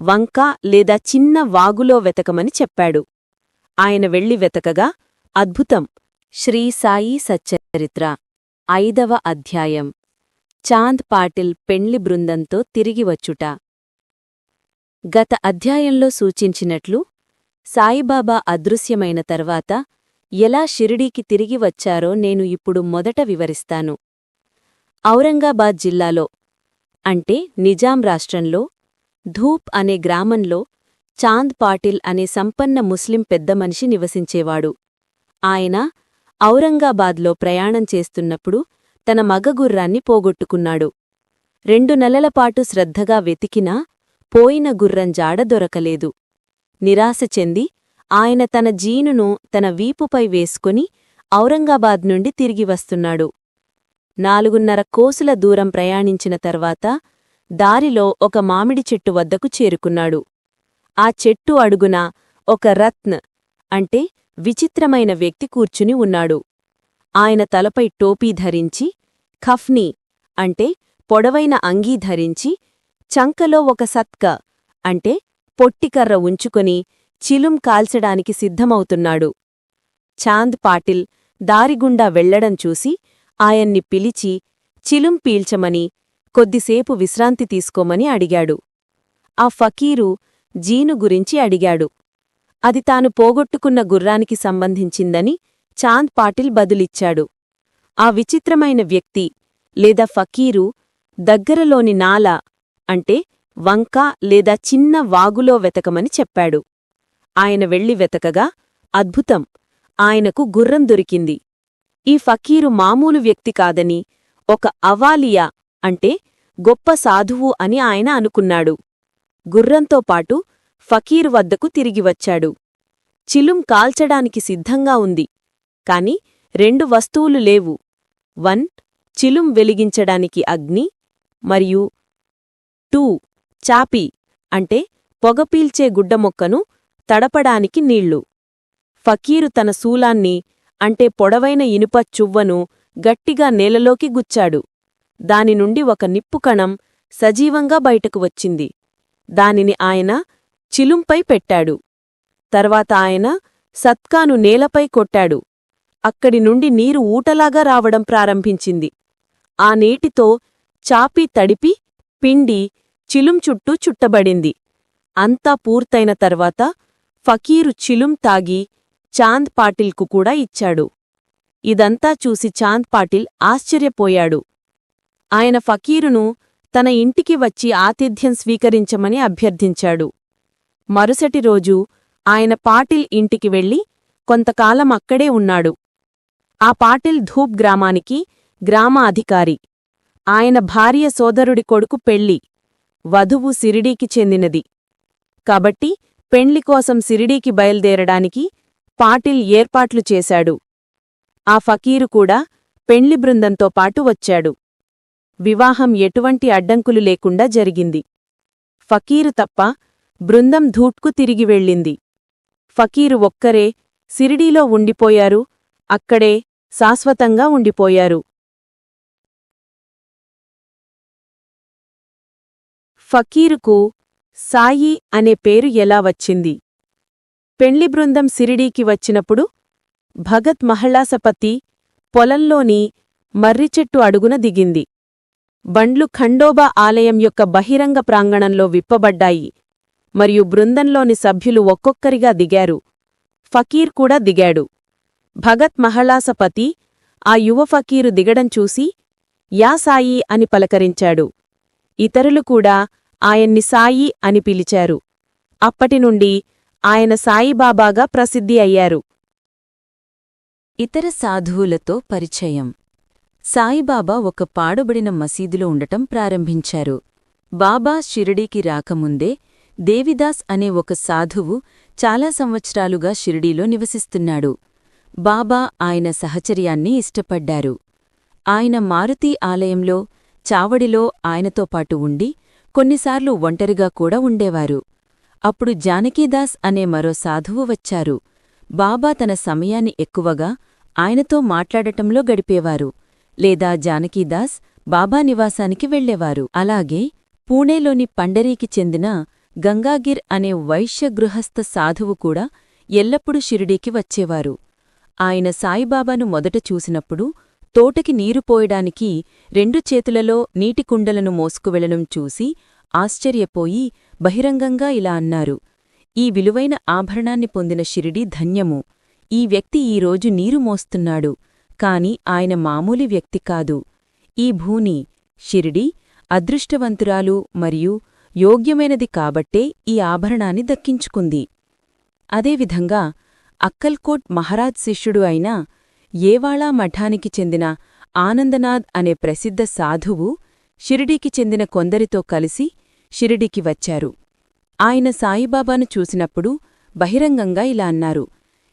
వంక లేదా చిన్న వాగులో వెతకమని చెప్పాడు. ఆయన వెళ్ళి వెతకగా అద్భుతం! శ్రీ సాయి సచ్చరిత్ర! ఐదవ అధ్యాయం! చాంద్ పాటిల్ పెండ్లి బృందంతో తిరిగి వచ్చుట! గత అధ్యాయంలో సూచించినట్లు సాయిబాబా అదృశ్యమైన తర్వాత ఎలా షిరిడీకి తిరిగి వచ్చారో నేను ఇప్పుడు మొదట వివరిస్తాను. ఔరంగాబాద్ జిల్లాలో అంటే నిజాం రాష్ట్రంలో ధూప్ అనే గ్రామంలో చాంద్ పాటిల్ అనే సంపన్న ముస్లిం పెద్ద మనిషి నివసించేవాడు. ఆయన ఔరంగాబాద్లో ప్రయాణం చేస్తున్నప్పుడు తన మగగుర్రాన్ని పోగొట్టుకున్నాడు. రెండు నెలలపాటు శ్రద్ధగా వెతికినా పోయిన గుర్రం జాడ దొరకలేదు. నిరాశ చెంది ఆయన తన జీనును తన వీపుపై వేసుకుని ఔరంగాబాద్ నుండి తిరిగి వస్తున్నాడు. నాలుగున్నర కోసుల దూరం ప్రయాణించిన తర్వాత దారిలో ఒక మామిడి చెట్టు వద్దకు చేరుకున్నాడు. ఆ చెట్టు అడుగున ఒక రత్న్ అంటే విచిత్రమైన వ్యక్తి కూర్చుని ఉన్నాడు. ఆయన తలపై టోపీ ధరించి ఖఫ్నీ అంటే పొడవైన అంగీ ధరించి చంకలో ఒక సత్క అంటే పొట్టికర్ర ఉంచుకొని చిలుం కాల్చడానికి సిద్ధమవుతున్నాడు. చాంద్ పాటిల్ దారిగుండా వెళ్ళడం చూసి ఆయన్ని పిలిచి చిలుం పీల్చమని కొద్దిసేపు విశ్రాంతి తీసుకోమని అడిగాడు. ఆ ఫకీరు జీను గురించి అడిగాడు. అది తాను పోగొట్టుకున్న గుర్రానికి సంబంధించిందని చాంద్ పాటిల్ బదులిచ్చాడు. ఆ విచిత్రమైన వ్యక్తి లేదా ఫకీరు దగ్గరలోని నాల అంటే వంక లేదా చిన్న వాగులో వెతకమని చెప్పాడు. ఆయన వెళ్ళి వెతకగా అద్భుతం! ఆయనకు గుర్రం దొరికింది. ఈ ఫకీరు మామూలు వ్యక్తి కాదని ఒక అవాలియా అంటే గొప్ప సాధువు అని ఆయన అనుకున్నాడు. గుర్రంతో పాటు ఫకీర్ వద్దకు తిరిగి వచ్చాడు. చిలుం కాల్చడానికి సిద్ధంగా ఉంది. కాని రెండు వస్తువులు లేవు. వన్ చిలుం వెలిగించడానికి అగ్ని మరియు టూ చాపి అంటే పొగపీల్చే గుడ్డమొక్కను తడపడానికి నీళ్ళు. ఫకీరు తన శూలాన్ని అంటే పొడవైన ఇనుప చువ్వను గట్టిగా నేలలోకి గుచ్చాడు. దాని నుండి ఒక నిప్పుకణం సజీవంగా బయటకు వచ్చింది. దానిని ఆయన చిలుంపై పెట్టాడు. తర్వాత ఆయన సత్కాను నేలపై కొట్టాడు. అక్కడి నుండి నీరు ఊటలాగా రావడం ప్రారంభించింది. ఆ నీటితో చాపి తడిపి పిండి చిలుం చుట్టూ చుట్టబడింది. అంతా పూర్తయిన తర్వాత ఫకీరు చిలుం తాగి చాంద్ పాటిల్కు కూడా ఇచ్చాడు. ఇదంతా చూసి చాంద్ పాటిల్ ఆశ్చర్యపోయాడు. ఆయన ఫకీరును తన ఇంటికి వచ్చి ఆతిథ్యం స్వీకరించమని అభ్యర్థించాడు. మరుసటి రోజు ఆయన పాటిల్ ఇంటికి వెళ్ళి కొంతకాలం అక్కడే ఉన్నాడు. ఆ పాటిల్ ధూప్ గ్రామానికి గ్రామ అధికారి. ఆయన భార్య సోదరుడి కొడుకు పెళ్ళి వధువు సిరిడీకి చెందినది. కాబట్టి పెండ్లి కోసం సిరిడీకి బయల్దేరడానికి పాటిల్ ఏర్పాట్లు చేశాడు. ఆ ఫకీరు కూడా పెండ్లి బృందంతో పాటు వచ్చాడు. వివాహం ఎటువంటి అడ్డంకులు లేకుండా జరిగింది. ఫకీరు తప్ప బృందం ధూట్కు తిరిగి వెళ్ళింది. ఫకీరు ఒక్కరే సిరిడీలో ఉండిపోయారు అక్కడే శాశ్వతంగా ఉండిపోయారు. ఫకీరుకు సాయి అనే పేరు ఎలా వచ్చింది? పెళ్ళి బృందం సిరిడీకి వచ్చినప్పుడు భగత్ మహళాసపతి పొలంలోని మర్రిచెట్టు అడుగున దిగింది. బండ్లు ఖండోబా ఆలయం యొక్క బహిరంగ ప్రాంగణంలో విప్పబడ్డాయి. మరియు బృందంలోని సభ్యులు ఒక్కొక్కరిగా దిగారు. ఫకీర్ కూడా దిగాడు. భగత్ మహళాసపతి ఆ యువ ఫకీరు దిగడం చూసి యా సాయి అని పలకరించాడు. ఇతరులు కూడా ఆయన్ని సాయి అని పిలిచారు. అప్పటినుండి ఆయన సాయిబాబాగా ప్రసిద్ధి అయ్యారు. ఇతర సాధువులతో పరిచయం. సాయిబాబా ఒక పాడుబడిన మసీదులో ఉండటం ప్రారంభించారు. బాబా షిరిడీకి రాకముందే దేవిదాస్ అనే ఒక సాధువు చాలా సంవత్సరాలుగా షిరిడీలో నివసిస్తున్నాడు. బాబా ఆయన సహచర్యాన్ని ఇష్టపడ్డారు. ఆయన మారుతీ ఆలయంలో చావడిలో ఆయనతో పాటు ఉండి కొన్నిసార్లు ఒంటరిగా కూడా ఉండేవారు. అప్పుడు జానకీదాస్ అనే మరో సాధువు వచ్చారు. బాబా తన సమయాన్ని ఎక్కువగా ఆయనతో మాట్లాడటంలో గడిపేవారు. లేదా జానకీదాస్ బాబా నివాసానికి వెళ్ళేవారు అలాగే పూణేలోని పండరీకి చెందిన గంగాగిర్ అనే వైశ్య గృహస్థ సాధువు కూడా ఎల్లప్పుడూ షిరిడీకి వచ్చేవారు. ఆయన సాయిబాబాను మొదట చూసినప్పుడు తోటకి నీరు పోయడానికి రెండు చేతులలో నీటి కుండలను మోసుకువెళ్ళడం చూసి ఆశ్చర్యపోయి బహిరంగంగా ఇలా అన్నారు ఈ విలువైన ఆభరణాన్ని పొందిన షిరిడి ధన్యము. ఈ వ్యక్తి ఈరోజు నీరు మోస్తున్నాడు. కాని ఆయన మామూలి వ్యక్తి కాదు. ఈ భూని షిరిడి అదృష్టవంతురాలు మరియు యోగ్యమైనది కాబట్టే ఈ ఆభరణాన్ని దక్కించుకుంది. అదేవిధంగా అక్కల్కోట్ మహారాజ్ శిష్యుడు అయిన ఏవాళా మఠానికి చెందిన ఆనందనాథ్ అనే ప్రసిద్ధ సాధువు షిరిడీకి చెందిన కొందరితో కలిసి షిరిడీకి వచ్చారు. ఆయన సాయిబాబాను చూసినప్పుడు బహిరంగంగా ఇలా అన్నారు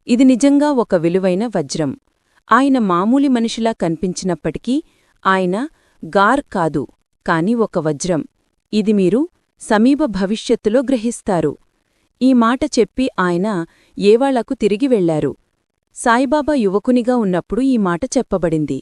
ఇది నిజంగా ఒక విలువైన వజ్రం. ఆయన మామూలి మనిషిలా కనిపించినప్పటికీ ఆయన గార్ కాదు కాని ఒక వజ్రం. ఇది మీరు సమీప భవిష్యత్తులో గ్రహిస్తారు. ఈ మాట చెప్పి ఆయన ఏవాళ్ళకు తిరిగి వెళ్ళారు సాయిబాబా యువకునిగా ఉన్నప్పుడు ఈ మాట చెప్పబడింది.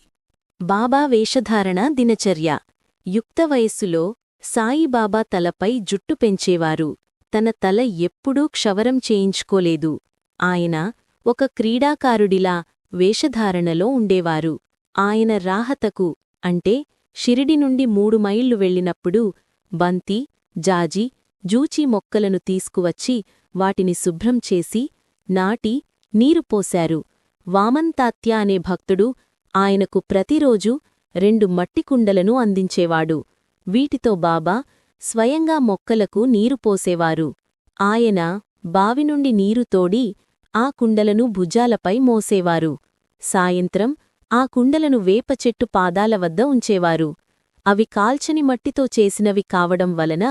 బాబా వేషధారణ దినచర్య. యుక్త వయస్సులో సాయిబాబా తలపై జుట్టు పెంచేవారు. తన తల ఎప్పుడూ క్షవరం చేయించుకోలేదు. ఆయన ఒక క్రీడాకారుడిలా వేషధారణలో ఉండేవారు. ఆయన రాహతకు అంటే షిరిడి నుండి మూడు మైళ్ళు వెళ్ళినప్పుడు బంతి జాజి జూచి మొక్కలను తీసుకువచ్చి వాటిని శుభ్రం చేసి నాటి నీరు పోశారు. వామంతాత్య అనే భక్తుడు ఆయనకు ప్రతిరోజూ రెండు మట్టి కుండలను అందించేవాడు. వీటితో బాబా స్వయంగా మొక్కలకు నీరు పోసేవారు. ఆయన బావి నుండి నీరు తోడి ఆ కుండలను భుజాలపై మోసేవారు. సాయంత్రం ఆ కుండలను వేప చెట్టు పాదాల వద్ద ఉంచేవారు. అవి కాల్చని మట్టితో చేసినవి కావడం వలన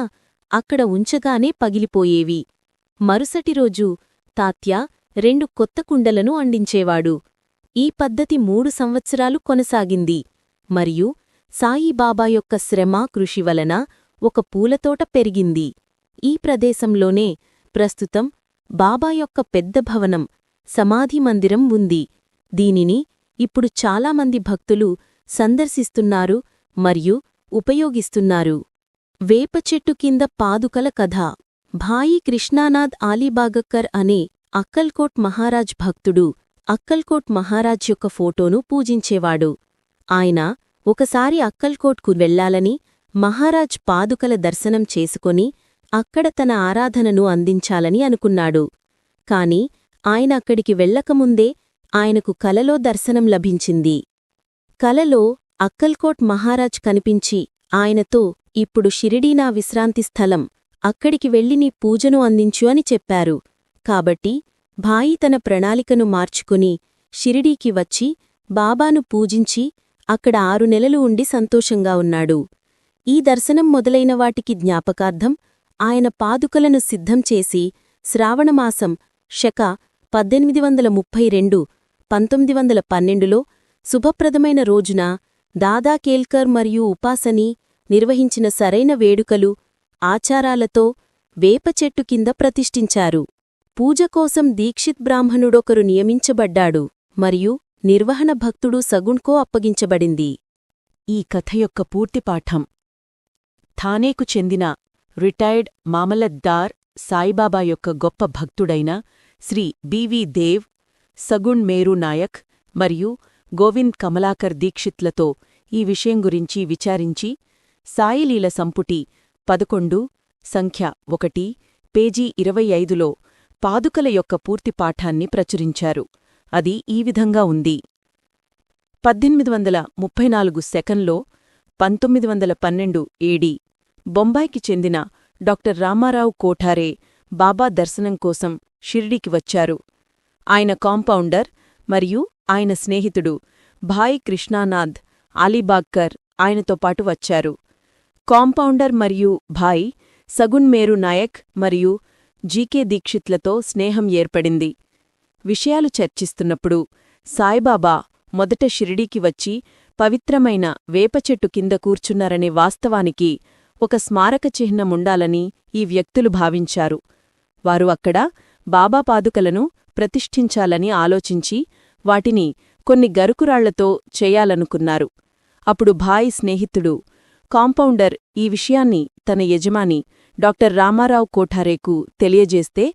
అక్కడ ఉంచగానే పగిలిపోయేవి. మరుసటి రోజు తాత్య రెండు కొత్త కుండలను అందించేవాడు. ఈ పద్ధతి మూడు సంవత్సరాలు కొనసాగింది. మరియు సాయిబాబా యొక్క శ్రమ కృషి వలన ఒక పూలతోట పెరిగింది. ఈ ప్రదేశంలోనే ప్రస్తుతం బాబా యొక్క పెద్ద భవనం సమాధి మందిరం ఉంది. దీనిని ఇప్పుడు చాలామంది భక్తులు సందర్శిస్తున్నారు మరియు ఉపయోగిస్తున్నారు. వేప చెట్టు కింద పాదుకల కథ. భాయి కృష్ణానాథ్ ఆలీబాగక్కర్ అనే అక్కల్కోట్ మహారాజ్ భక్తుడు అక్కల్కోట్ మహారాజ్ యొక్క ఫోటోను పూజించేవాడు. ఆయన ఒకసారి అక్కల్కోట్కు వెళ్ళాలని మహారాజ్ పాదుకల దర్శనం చేసుకొని అక్కడ తన ఆరాధనను అందించాలని అనుకున్నాడు. కాని ఆయన అక్కడికి వెళ్ళకముందే ఆయనకు కలలో దర్శనం లభించింది. కలలో అక్కల్కోట్ మహారాజ్ కనిపించి ఆయనతో ఇప్పుడు షిరిడీ నా విశ్రాంతి స్థలం అక్కడికి వెళ్ళి నీ పూజను అందించు అని చెప్పారు. కాబట్టి భాయి తన ప్రణాళికను మార్చుకుని షిరిడీకి వచ్చి బాబాను పూజించి అక్కడ ఆరు నెలలు ఉండి సంతోషంగా ఉన్నాడు. ఈ దర్శనం మొదలైన వాటికి జ్ఞాపకార్థం ఆయన పాదుకలను సిద్ధం చేసి శ్రావణమాసం శక పద్దెనిమిది వందల ముప్పై రెండు పంతొమ్మిది వందల పన్నెండులో శుభప్రదమైన రోజున దాదా కేల్కర్ మరియు ఉపాసని నిర్వహించిన సరైన వేడుకలు ఆచారాలతో వేపచెట్టు కింద ప్రతిష్ఠించారు. పూజ కోసం దీక్షిత్ బ్రాహ్మణుడొకరు నియమించబడ్డాడు మరియు నిర్వహణ భక్తుడు సగుణ్కో అప్పగించబడింది. ఈ కథ యొక్క పూర్తి పాఠం థానేకు చెందిన రిటైర్డ్ మామలద్దార్ సాయిబాబా యొక్క గొప్ప భక్తుడైన శ్రీ బివి దేవ్ సగుణ్ మేరు నాయక్ మరియు గోవింద్ కమలాకర్ దీక్షిత్లతో ఈ విషయం గురించి విచారించి సాయిలీల సంపుటి పదకొండు సంఖ్య ఒకటి పేజీ ఇరవై ఐదులో పాదుకల యొక్క పూర్తి పాఠాన్ని ప్రచురించారు. అది ఈ విధంగా ఉంది. పద్దెనిమిది వందల ముప్పై నాలుగు సెకండ్లో పంతొమ్మిది వందల పన్నెండు ఏడి బొంబాయికి చెందిన డాక్టర్ రామారావు కోఠారే బాబా దర్శనం కోసం షిర్డీకి వచ్చారు. ఆయన కాంపౌండర్ మరియు ఆయన స్నేహితుడు భాయ్ కృష్ణానాథ్ అలీబాగ్కర్ ఆయనతో పాటు వచ్చారు. కాంపౌండర్ మరియు భాయ్ సగున్మేరు నాయక్ మరియు జీకే దీక్షిత్లతో స్నేహం ఏర్పడింది. విషయాలు చర్చిస్తున్నప్పుడు సాయిబాబా మొదట షిరిడీకి వచ్చి పవిత్రమైన వేపచెట్టు కింద కూర్చున్నారనే వాస్తవానికి ఒక స్మారక చిహ్నముండాలని ఈ వ్యక్తులు భావించారు. వారు అక్కడ బాబా పాదుకలను ప్రతిష్ఠించాలని ఆలోచించి వాటిని కొన్ని గరుకురాళ్ళతో చేయాలనుకున్నారు. అప్పుడు భాయ్ స్నేహితుడు కాంపౌండర్ ఈ విషయాన్ని తన యజమాని డాక్టర్ రామారావు కోఠారేకు తెలియజేస్తే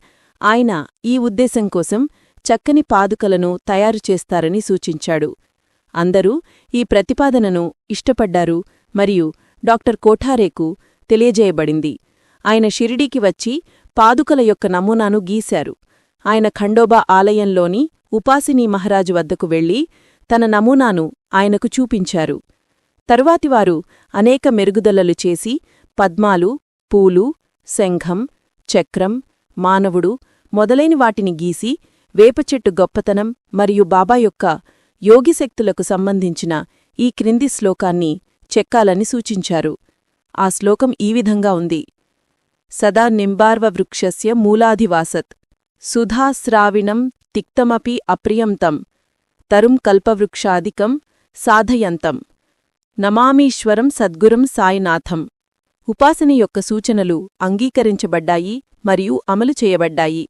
ఆయన ఈ ఉద్దేశం కోసం చక్కని పాదుకలను తయారు చేస్తారని సూచించాడు. అందరూ ఈ ప్రతిపాదనను ఇష్టపడ్డారు మరియు డాక్టర్ కోఠారేకు తెలియజేయబడింది. ఆయన షిరిడీకి వచ్చి పాదుకల యొక్క నమూనాను గీశారు. ఆయన ఖండోబా ఆలయంలోని ఉపాసిని మహారాజు వద్దకు వెళ్ళి తన నమూనాను ఆయనకు చూపించారు. తరువాతివారు అనేక మెరుగుదలలు చేసి పద్మాలు పూలు శంఖం చక్రం మానవుడు మొదలైన వాటిని గీసి వేపచెట్టు గొప్పతనం మరియు బాబా యొక్క యోగిశక్తులకు సంబంధించిన ఈ క్రింది శ్లోకాన్ని చెక్కాలని సూచించారు. ఆ శ్లోకం ఈ విధంగా ఉంది. సదా నింబార్వ వృక్షస్య మూలాధివాసత్. సుధాస్రావిణం తిక్తమపి అప్రియంతం. తరుం కల్పవృక్షాదికం సాధయంతం. నమామీశ్వరం సద్గురం సాయినాథం. ఉపాసన యొక్క సూచనలు అంగీకరించబడ్డాయి మరియు అమలు చేయబడ్డాయి.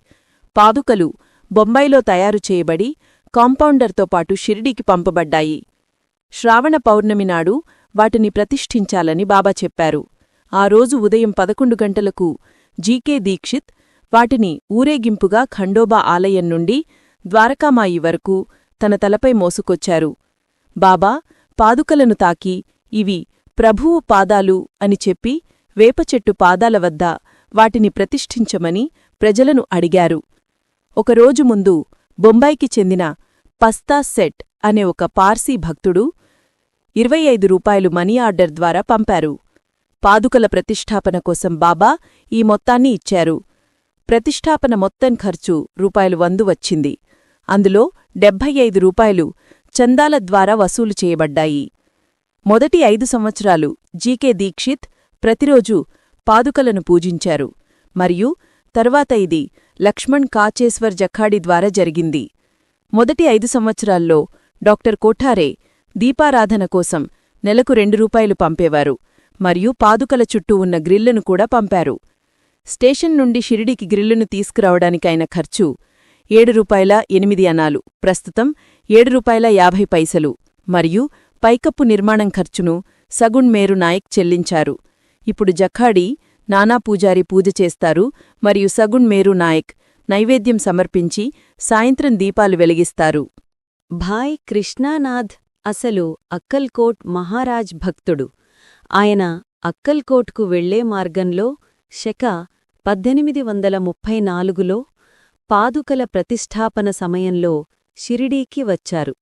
పాదుకలు బొంబాయిలో తయారు చేయబడి కాంపౌండర్తో పాటు షిరిడీకి పంపబడ్డాయి. శ్రావణ పౌర్ణమి నాడు వాటిని ప్రతిష్ఠించాలని బాబా చెప్పారు. ఆ రోజు ఉదయం పదకొండు గంటలకు జీకే దీక్షిత్ వాటిని ఊరేగింపుగా ఖండోబా ఆలయం నుండి ద్వారకామాయి వరకు తన తలపై మోసుకొచ్చారు. బాబా పాదుకలను తాకి ఇవి ప్రభువు పాదాలు అని చెప్పి వేపచెట్టు పాదాల వద్ద వాటిని ప్రతిష్ఠించమని ప్రజలను అడిగారు. ఒకరోజు ముందు బొంబాయికి చెందిన పస్తా సెట్ అనే ఒక పార్సీ భక్తుడు ఇరవై ఐదు రూపాయలు మనీ ఆర్డర్ ద్వారా పంపారు. పాదుకల ప్రతిష్ఠాపన కోసం బాబా ఈ మొత్తాన్ని ఇచ్చారు. ప్రతిష్ఠాపన మొత్తం ఖర్చు రూపాయలు వందు వచ్చింది. అందులో డెబ్భై ఐదు రూపాయలు చందాల ద్వారా వసూలు చేయబడ్డాయి. మొదటి ఐదు సంవత్సరాలు జీకే దీక్షిత్ ప్రతిరోజూ పాదుకలను పూజించారు. మరియు తరువాత ఇది లక్ష్మణ్ కాచేశ్వర్ జఖాడి ద్వారా జరిగింది. మొదటి ఐదు సంవత్సరాల్లో డాక్టర్ కోఠారే దీపారాధన కోసం నెలకు రెండు రూపాయలు పంపేవారు. మరియు పాదుకల చుట్టూ ఉన్న గ్రిల్లును కూడా పంపారు. స్టేషన్ నుండి షిరిడికి గ్రిల్లును తీసుకురావడానికైన ఖర్చు ఏడు రూపాయల ఎనిమిది అనాలు. ప్రస్తుతం ఏడు రూపాయల యాభై పైసలు. మరియు పైకప్పు నిర్మాణం ఖర్చును సగుణ్ మేరు నాయక్ చెల్లించారు. ఇప్పుడు జఖాడి నానా పూజారి పూజ చేస్తారు. మరియు సగుణ్ మేరు నాయక్ నైవేద్యం సమర్పించి సాయంత్రం దీపాలు వెలిగిస్తారు. భాయ్ కృష్ణానాథ్ అసలు అక్కల్కోట్ మహారాజ్ భక్తుడు. ఆయన అక్కల్కోట్కు వెళ్ళే మార్గంలో శక పద్దెనిమిది వందల ముప్పై నాలుగులో పాదుకల ప్రతిష్ఠాపన సమయంలో షిరిడీకి వచ్చారు.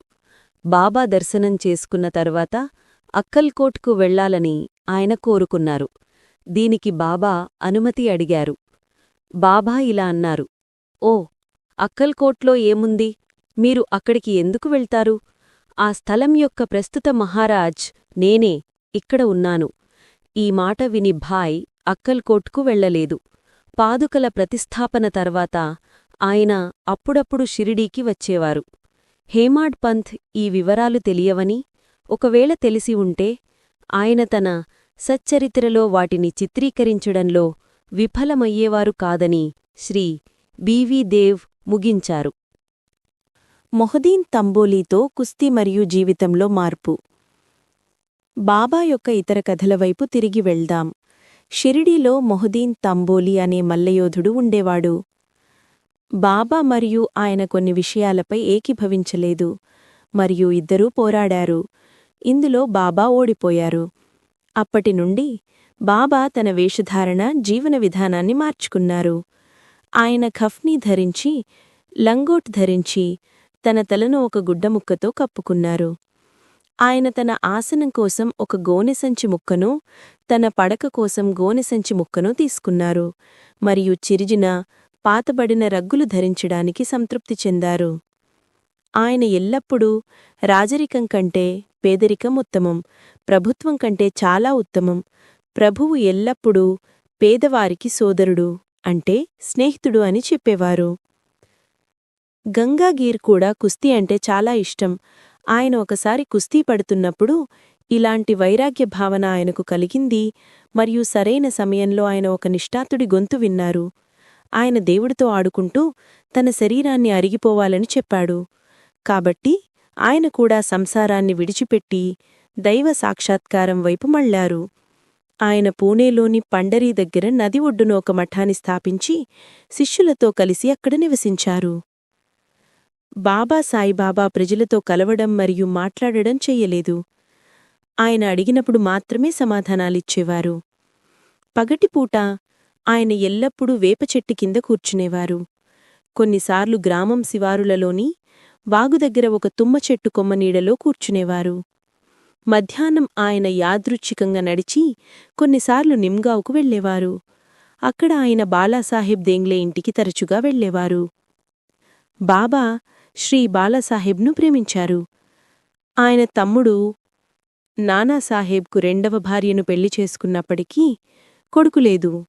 బాబా దర్శనం చేసుకున్న తర్వాత అక్కల్కోట్కు వెళ్ళాలని ఆయన కోరుకున్నారు. దీనికి బాబా అనుమతి అడిగారు. బాబా ఇలా అన్నారు. ఓ అక్కల్కోట్లో ఏముంది? మీరు అక్కడికి ఎందుకు వెళ్తారు? ఆ స్థలం యొక్క ప్రస్తుత మహారాజ్ నేనే ఇక్కడ ఉన్నాను. ఈ మాట విని భాయ్ అక్కల్కోట్కు వెళ్ళలేదు పాదుకల ప్రతిస్థాపన తర్వాత ఆయన అప్పుడప్పుడు షిరిడీకి వచ్చేవారు. హేమాడ్ పంత్ ఈ వివరాలు తెలియవని ఒకవేళ తెలిసి ఉంటే ఆయన తన సచ్చరిత్రలో వాటిని చిత్రీకరించడంలో విఫలమయ్యేవారు కాదని శ్రీ బీవీ దేవ్ ముగించారు. మొహదీన్ తంబోలీతో కుస్తీ మరియు జీవితంలో మార్పు. బాబా యొక్క ఇతర కథల వైపు తిరిగి వెళ్దాం. షిరిడీలో మొహదీన్ తంబోలి అనే మల్లయోధుడు ఉండేవాడు. బాబా మరియు ఆయన కొన్ని విషయాలపై ఏకీభవించలేదు. మరియు ఇద్దరూ పోరాడారు. ఇందులో బాబా ఓడిపోయారు. అప్పటి నుండి బాబా తన వేషధారణ జీవన విధానాన్ని మార్చుకున్నారు. ఆయన ఖఫ్నీ ధరించి లంగోట్ ధరించి తన తలను ఒక గుడ్డముక్కతో కప్పుకున్నారు. ఆయన తన ఆసనం కోసం ఒక గోనెసంచి ముక్కను తన పడక కోసం గోనెసంచి ముక్కను తీసుకున్నారు. మరియు చిరిజిన పాతబడిన రగ్గులు ధరించడానికి సంతృప్తి చెందారు. ఆయన ఎల్లప్పుడూ రాజరికం కంటే పేదరికం ఉత్తమం ప్రభుత్వం కంటే చాలా ఉత్తమం. ప్రభువు ఎల్లప్పుడూ పేదవారికి సోదరుడు అంటే స్నేహితుడు అని చెప్పేవారు. గంగాగీర్ కూడా కుస్తీ అంటే చాలా ఇష్టం. ఆయన ఒకసారి కుస్తీ పడుతున్నప్పుడు ఇలాంటి వైరాగ్య భావన ఆయనకు కలిగింది మరియు సరైన సమయంలో ఆయన ఒక నిష్ఠాతుడి గొంతు విన్నారు. ఆయన దేవుడితో ఆడుకుంటూ తన శరీరాన్ని అరిగిపోవాలని చెప్పాడు. కాబట్టి ఆయన కూడా సంసారాన్ని విడిచిపెట్టి దైవ సాక్షాత్కారం వైపు మళ్ళారు ఆయన పూణేలోని పండరీ దగ్గర నది ఒడ్డున ఒక మఠాన్ని స్థాపించి శిష్యులతో కలిసి అక్కడ నివసించారు. బాబా సాయిబాబా ప్రజలతో కలవడం మరియు మాట్లాడడం చెయ్యలేదు ఆయన అడిగినప్పుడు మాత్రమే సమాధానాలిచ్చేవారు. పగటిపూట ఆయన ఎల్లప్పుడూ వేప చెట్టు కింద కూర్చునేవారు. కొన్నిసార్లు గ్రామం శివారులలోని వాగు దగ్గర ఒక తుమ్మ చెట్టు కొమ్మ నీడలో కూర్చునేవారు. మధ్యాహ్నం ఆయన యాదృచ్ఛికంగా నడిచి కొన్నిసార్లు నిమ్గావుకు వెళ్ళేవారు అక్కడ ఆయన బాలాసాహెబ్ దేంగ్లే ఇంటికి తరచుగా వెళ్ళేవారు బాబా శ్రీ బాలాసాహెబ్ను ప్రేమించారు. ఆయన తమ్ముడు నానాసాహెబ్కు రెండవ భార్యను పెళ్ళి చేసుకున్నప్పటికీ కొడుకు లేదు.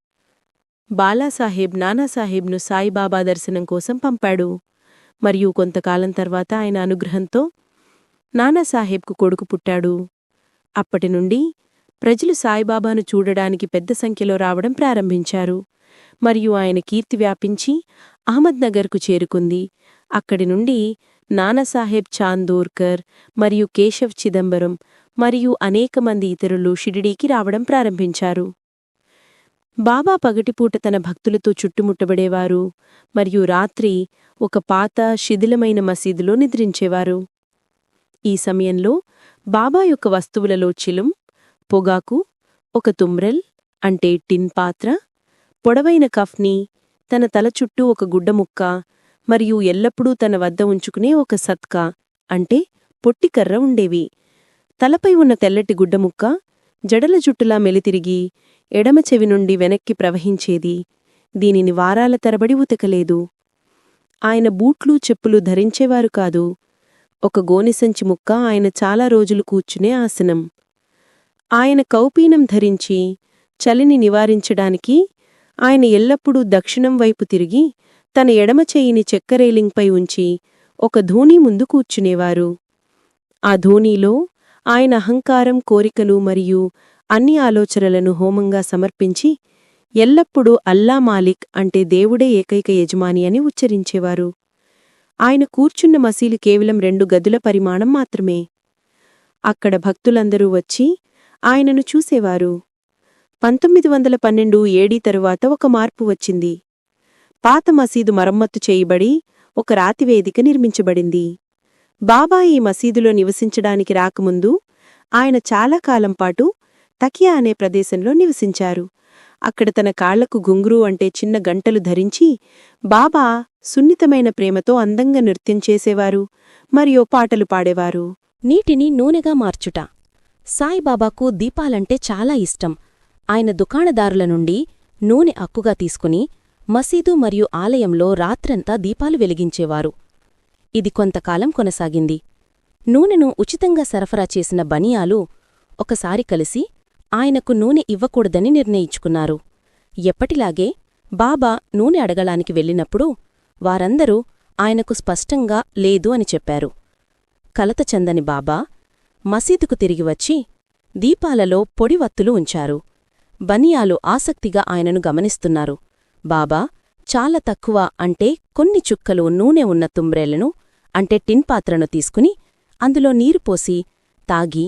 బాలాసాహెబ్ నానాసాహెబ్ను సాయిబాబా దర్శనం కోసం పంపాడు. మరియు కొంతకాలం తర్వాత ఆయన అనుగ్రహంతో నానాసాహెబ్కు కొడుకు పుట్టాడు. అప్పటి నుండి ప్రజలు సాయిబాబాను చూడడానికి పెద్ద సంఖ్యలో రావడం ప్రారంభించారు. మరియు ఆయన కీర్తి వ్యాపించి అహ్మద్నగర్కు చేరుకుంది. అక్కడి నుండి నానాసాహెబ్ చాందోర్కర్ మరియు కేశవ్ చిదంబరం మరియు అనేక మంది ఇతరులు షిరిడీకి రావడం ప్రారంభించారు. బాబా పగటిపూట తన భక్తులతో చుట్టుముట్టబడేవారు మరియు రాత్రి ఒక పాత శిథిలమైన మసీదులో నిద్రించేవారు. ఈ సమయంలో బాబా యొక్క వస్తువులలో చిలుం పొగాకు ఒక తుమ్రెల్ అంటే టిన్ పాత్ర పొడవైన కఫ్ని తన తల చుట్టూ ఒక గుడ్డముక్క మరియు ఎల్లప్పుడూ తన వద్ద ఉంచుకునే ఒక సత్కా అంటే పొట్టికర్ర ఉండేవి. తలపై ఉన్న తెల్లటి గుడ్డముక్క జడల జుట్టులా మెలితిరిగి ఎడమ చెవి నుండి వెనక్కి ప్రవహించేది. దీనిని వారాల తరబడి ఉతకలేదు. ఆయన బూట్లు చెప్పులు ధరించేవారు కాదు. ఒక గోనెసంచి ముక్క ఆయన చాలా రోజులు కూర్చునే ఆసనం. ఆయన కౌపీనం ధరించి చలిని నివారించడానికి ఆయన ఎల్లప్పుడూ దక్షిణం వైపు తిరిగి తన ఎడమ చేయిని చెక్కరేలింగ్పై ఉంచి ఒక ధోని ముందు కూర్చునేవారు. ఆ ధోనీలో ఆయన అహంకారం కోరికలు మరియు అన్ని ఆలోచనలను హోమంగా సమర్పించి ఎల్లప్పుడూ అల్లా మాలిక్ అంటే దేవుడే ఏకైక యజమాని అని ఉచ్చరించేవారు. ఆయన కూర్చున్న మసీలు కేవలం రెండు గదుల పరిమాణం మాత్రమే. అక్కడ భక్తులందరూ వచ్చి ఆయనను చూసేవారు. పంతొమ్మిది వందల పన్నెండు ఏడీ తరువాత ఒక మార్పు వచ్చింది. పాత మసీదు మరమ్మత్తు చేయబడి ఒక రాతివేదిక నిర్మించబడింది. బాబా ఈ మసీదులో నివసించడానికి రాకముందు ఆయన చాలా కాలం పాటు తకియా అనే ప్రదేశంలో నివసించారు. అక్కడ తన కాళ్ళకు గుంగురు అంటే చిన్న గంటలు ధరించి బాబా సున్నితమైన ప్రేమతో అందంగా నృత్యం చేసేవారు మరియు పాటలు పాడేవారు. నీటిని నూనెగా మార్చుట సాయిబాబాకు దీపాలంటే చాలా ఇష్టం. ఆయన దుకాణదారుల నుండి నూనె అక్కుగా తీసుకుని మసీదు మరియు ఆలయంలో రాత్రంతా దీపాలు వెలిగించేవారు. ఇది కొంతకాలం కొనసాగింది. నూనెను ఉచితంగా సరఫరా చేసిన బనియాలు ఒకసారి కలిసి ఆయనకు నూనె ఇవ్వకూడదని నిర్ణయించుకున్నారు. ఎప్పటిలాగే బాబా నూనె అడగడానికి వెళ్ళినప్పుడు వారందరూ ఆయనకు స్పష్టంగా లేదు అని చెప్పారు. కలతచందని బాబా మసీదుకు తిరిగి వచ్చి దీపాలలో పొడివత్తులు ఉంచారు. బనియాలు ఆసక్తిగా ఆయనను గమనిస్తున్నారు. బాబా చాలా తక్కువ అంటే కొన్ని చుక్కలు నూనె ఉన్న తుంబ్రేలను అంటే టిన్ పాత్రను తీసుకుని అందులో నీరు పోసి తాగి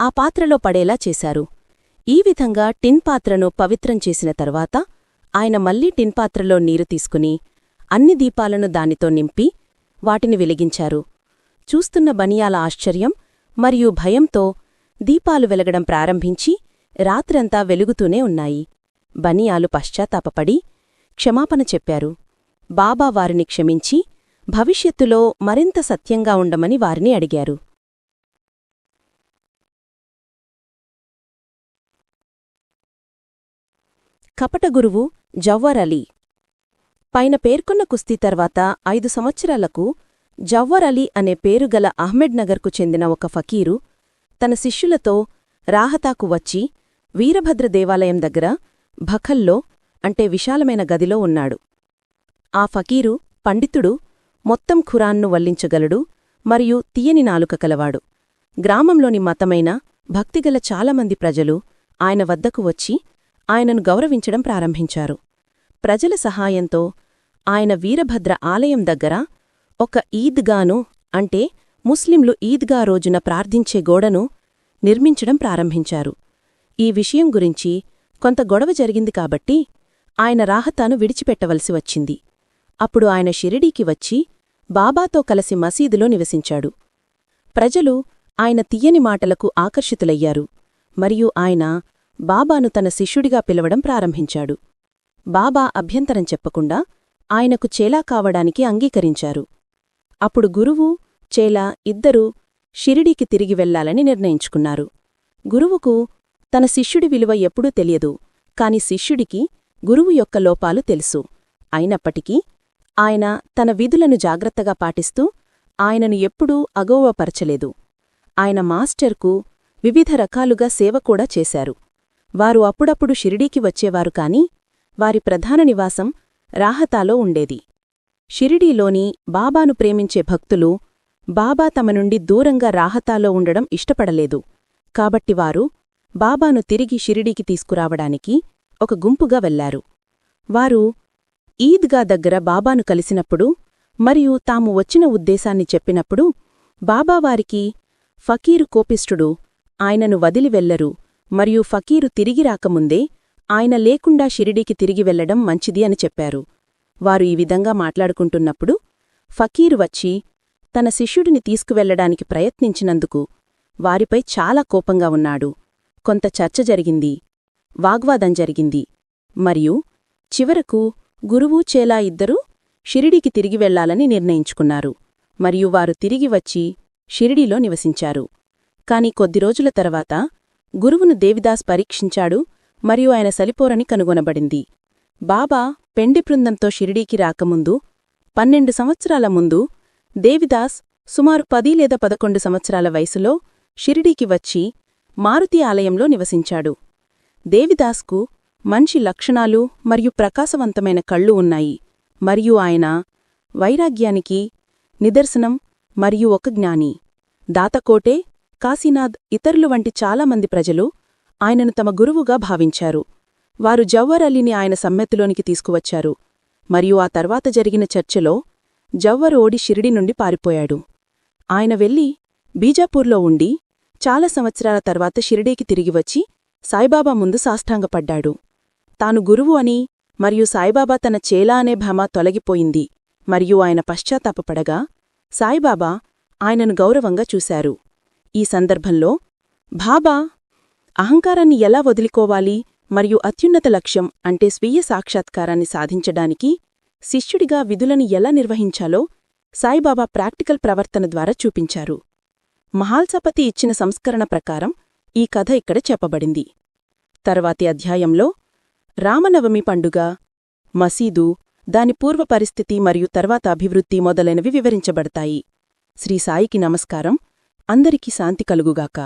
ఆ పాత్రలో పడేలా చేశారు. ఈ విధంగా టిన్ పాత్రను పవిత్రం చేసిన తర్వాత ఆయన మళ్ళీ టిన్ పాత్రలో నీరు తీసుకుని అన్ని దీపాలను దానితో నింపి వాటిని వెలిగించారు. చూస్తున్న బనియాల ఆశ్చర్యం మరియు భయంతో దీపాలు వెలగడం ప్రారంభించి రాత్రంతా వెలుగుతూనే ఉన్నాయి. బనియాలు పశ్చాత్తాపపడి క్షమాపణ చెప్పారు. బాబా వారిని క్షమించి భవిష్యత్తులో మరింత సత్యంగా ఉండమని వారిని అడిగారు. కపటగురువు జవ్వర్ అలీ పైన పేర్కొన్న కుస్తీ తర్వాత ఐదు సంవత్సరాలకు జవ్వర్ అలీ అనే పేరుగల అహ్మెడ్నగర్కు చెందిన ఒక ఫకీరు తన శిష్యులతో రాహతాకు వచ్చి వీరభద్ర దేవాలయం దగ్గర భఖల్లో అంటే విశాలమైన గదిలో ఉన్నాడు. ఆ ఫకీరు పండితుడు మొత్తం ఖురాన్ను వల్లించగలడు మరియు తీయని నాలుక కలవాడు. గ్రామంలోని మతమైన భక్తిగల చాలామంది ప్రజలు ఆయన వద్దకు వచ్చి ఆయనను గౌరవించడం ప్రారంభించారు. ప్రజల సహాయంతో ఆయన వీరభద్ర ఆలయం దగ్గర ఒక ఈద్గాను అంటే ముస్లింలు ఈద్గా రోజున ప్రార్థించే గోడను నిర్మించడం ప్రారంభించారు. ఈ విషయం గురించి కొంత గొడవ జరిగింది కాబట్టి ఆయన రాహతాను విడిచిపెట్టవలసి వచ్చింది. అప్పుడు ఆయన షిరిడీకి వచ్చి బాబాతో కలిసి మసీదులో నివసించాడు. ప్రజలు ఆయన తీయని మాటలకు ఆకర్షితులయ్యారు. మరియు ఆయన బాబాను తన శిష్యుడిగా పిలవడం ప్రారంభించాడు. బాబా అభ్యంతరం చెప్పకుండా ఆయనకు చేలా కావడానికి అంగీకరించారు. అప్పుడు గురువు చేలా ఇద్దరూ షిరిడీకి తిరిగి వెళ్ళాలని నిర్ణయించుకున్నారు. గురువుకు తన శిష్యుడి విలువ ఎప్పుడూ తెలియదు. కాని శిష్యుడికి గురువు యొక్క లోపాలు తెలుసు. అయినప్పటికీ ఆయన తన విధులను జాగ్రత్తగా పాటిస్తూ ఆయనను ఎప్పుడూ అగౌవపరచలేదు ఆయన మాస్టర్కు వివిధ రకాలుగా సేవ కూడా చేశారు. వారు అప్పుడప్పుడు షిరిడీకి వచ్చేవారు కాని వారి ప్రధాన నివాసం రాహతాలో ఉండేది. షిరిడీలోని బాబాను ప్రేమించే భక్తులు బాబా తమ నుండి దూరంగా రాహతాలో ఉండడం ఇష్టపడలేదు. కాబట్టి వారు బాబాను తిరిగి షిరిడీకి తీసుకురావడానికి ఒక గుంపుగా వెళ్ళారు. వారు ఈద్గా దగ్గర బాబాను కలిసినప్పుడు మరియు తాము వచ్చిన ఉద్దేశాన్ని చెప్పినప్పుడు బాబావారికి ఫకీరు కోపిష్ఠుడు ఆయనను వదిలి వెళ్ళరు మరియు ఫకీరు తిరిగి రాకముందే ఆయన లేకుండా షిరిడీకి తిరిగి వెళ్ళడం మంచిది అని చెప్పారు. వారు ఈ విధంగా మాట్లాడుకుంటున్నప్పుడు ఫకీరు వచ్చి తన శిష్యుడిని తీసుకువెళ్ళడానికి ప్రయత్నించినందుకు వారిపై చాలా కోపంగా ఉన్నాడు. కొంత చర్చ జరిగింది. వాగ్వాదం జరిగింది. మరియు చివరకు గురువు చేలా ఇద్దరూ షిరిడీకి తిరిగి వెళ్ళాలని నిర్ణయించుకున్నారు. మరియు వారు తిరిగి వచ్చి షిరిడీలో నివసించారు. కాని కొద్ది రోజుల తర్వాత గురువును దేవిదాస్ పరీక్షించాడు మరియు ఆయన సలిపోరని కనుగొనబడింది. బాబా పెండి బృందంతో షిరిడీకి రాకముందు పన్నెండు సంవత్సరాల ముందు దేవిదాస్ సుమారు పది లేదా పదకొండు సంవత్సరాల వయసులో షిరిడీకి వచ్చి మారుతి ఆలయంలో నివసించాడు. దేవిదాస్కు మంచి లక్షణాలు మరియు ప్రకాశవంతమైన కళ్ళు ఉన్నాయి. మరియు ఆయన వైరాగ్యానికి నిదర్శనం మరియు ఒక జ్ఞాని. దాతకోటే కాశీనాథ్ ఇతరులు వంటి చాలామంది ప్రజలు ఆయనను తమ గురువుగా భావించారు. వారు జవ్వర్ అలీని ఆయన సమ్మెత్తులోనికి తీసుకువచ్చారు. మరియు ఆ తర్వాత జరిగిన చర్చలో జవ్వర్ ఓడి షిరిడి నుండి పారిపోయాడు. ఆయన వెళ్ళి బీజాపూర్లో ఉండి చాలా సంవత్సరాల తర్వాత షిరిడీకి తిరిగి వచ్చి సాయిబాబా ముందు సాష్టాంగపడ్డాడు. తాను గురువు అని మరియు సాయిబాబా తన చేలా అనే భమ తొలగిపోయింది. మరియు ఆయన పశ్చాత్తాపపడగా సాయిబాబా ఆయనను గౌరవంగా చూశారు. ఈ సందర్భంలో బాబా అహంకారాన్ని ఎలా వదులుకోవాలి మరియు అత్యున్నత లక్ష్యం అంటే స్వీయ సాక్షాత్కారాన్ని సాధించడానికి శిష్యుడిగా విధులను ఎలా నిర్వహించాలో సాయిబాబా ప్రాక్టికల్ ప్రవర్తన ద్వారా చూపించారు. మహాల్సపతి ఇచ్చిన సంస్కరణ ప్రకారం ఈ కథ ఇక్కడ చెప్పబడింది. తర్వాతి అధ్యాయంలో రామనవమి పండుగ మసీదు దాని పూర్వ పరిస్థితి మరియు తర్వాత అభివృద్ధి మొదలైనవి వివరించబడతాయి. శ్రీ సాయికి నమస్కారం. అందరికీ శాంతి కలుగుగాక.